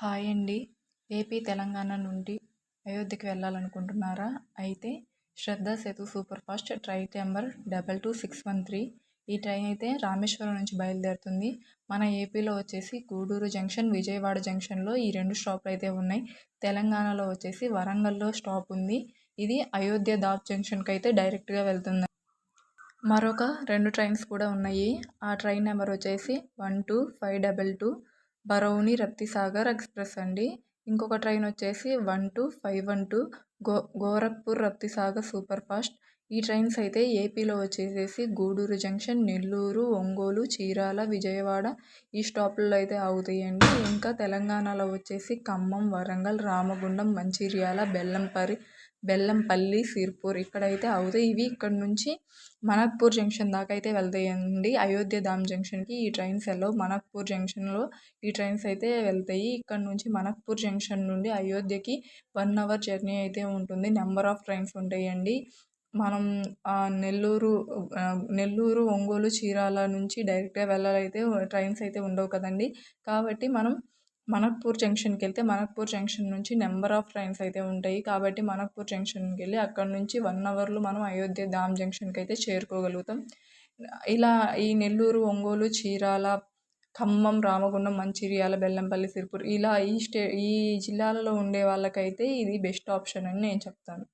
Hi అండి. AP Telangana నుండి అయోధ్యకి వెళ్ళాలనుకుంటున్నారా? అయితే Shraddha Setu super fast train number double two six one three. ఈ ట్రైన్ అయితే రామేశ్వరం నుంచి బయలుదేరుతుంది. మన ఏపీలో వచ్చేసి గూడూరు జంక్షన్ విజయవాడ జంక్షన్లో ఈ రెండు స్టాప్లు అయితే ఉన్నాయి. తెలంగాణలో వచ్చేసి వరంగల్లో స్టాప్ ఉంది. ఇది అయోధ్య దాబ్ జంక్షన్కి అయితే డైరెక్ట్గా వెళ్తుంది. మరొక రెండు ట్రైన్స్ కూడా ఉన్నాయి. ఆ ట్రైన్ నెంబర్ వచ్చేసి one two five double two. Barauni Raptisagar express అండి. ఇంకొక ట్రైన్ వచ్చేసి one two five one two go Gorakhpur Raptisagar super fast. ఈ ట్రైన్స్ అయితే ఏపీలో వచ్చేసేసి గూడూరు జంక్షన్ నెల్లూరు ఒంగోలు చీరాల విజయవాడ ఈ స్టాపుల్లో అయితే ఆగుతాయండి. ఇంకా తెలంగాణలో వచ్చేసి ఖమ్మం వరంగల్ రామగుండం మంచిర్యాల బెల్లంపరి బెల్లంపల్లి సిర్పూర్ ఇక్కడైతే అవుతాయి. ఇవి ఇక్కడ నుంచి మనక్పూర్ జంక్షన్ దాకా అయితే వెళ్తాయండి. అయోధ్య ధామ్ జంక్షన్కి ఈ ట్రైన్స్ వెళ్ళవు మనక్పూర్ జంక్షన్లో ఈ ట్రైన్స్ అయితే వెళ్తాయి. ఇక్కడ నుంచి మనక్పూర్ జంక్షన్ నుండి అయోధ్యకి వన్ అవర్ జర్నీ అయితే ఉంటుంది. నెంబర్ ఆఫ్ ట్రైన్స్ ఉంటాయండి. మనం నెల్లూరు నెల్లూరు ఒంగోలు చీరాల నుంచి డైరెక్ట్గా వెళ్ళాలైతే ట్రైన్స్ అయితే ఉండవు కదండి. కాబట్టి మనం మనక్పూర్ జంక్షన్కి వెళ్తే మనక్పూర్ జంక్షన్ నుంచి నెంబర్ ఆఫ్ ట్రైన్స్ అయితే ఉంటాయి. కాబట్టి మనక్పూర్ జంక్షన్కి వెళ్ళి అక్కడ నుంచి వన్ అవర్లో మనం అయోధ్య ధామ్ జంక్షన్కి అయితే చేరుకోగలుగుతాం. ఇలా ఈ నెల్లూరు ఒంగోలు చీరాల ఖమ్మం రామగుండం మంచిర్యాల బెల్లంపల్లి సిరిపూర్ ఇలా ఈ స్టే ఈ జిల్లాలలో ఉండే వాళ్ళకైతే ఇది బెస్ట్ ఆప్షన్ అని నేను చెప్తాను.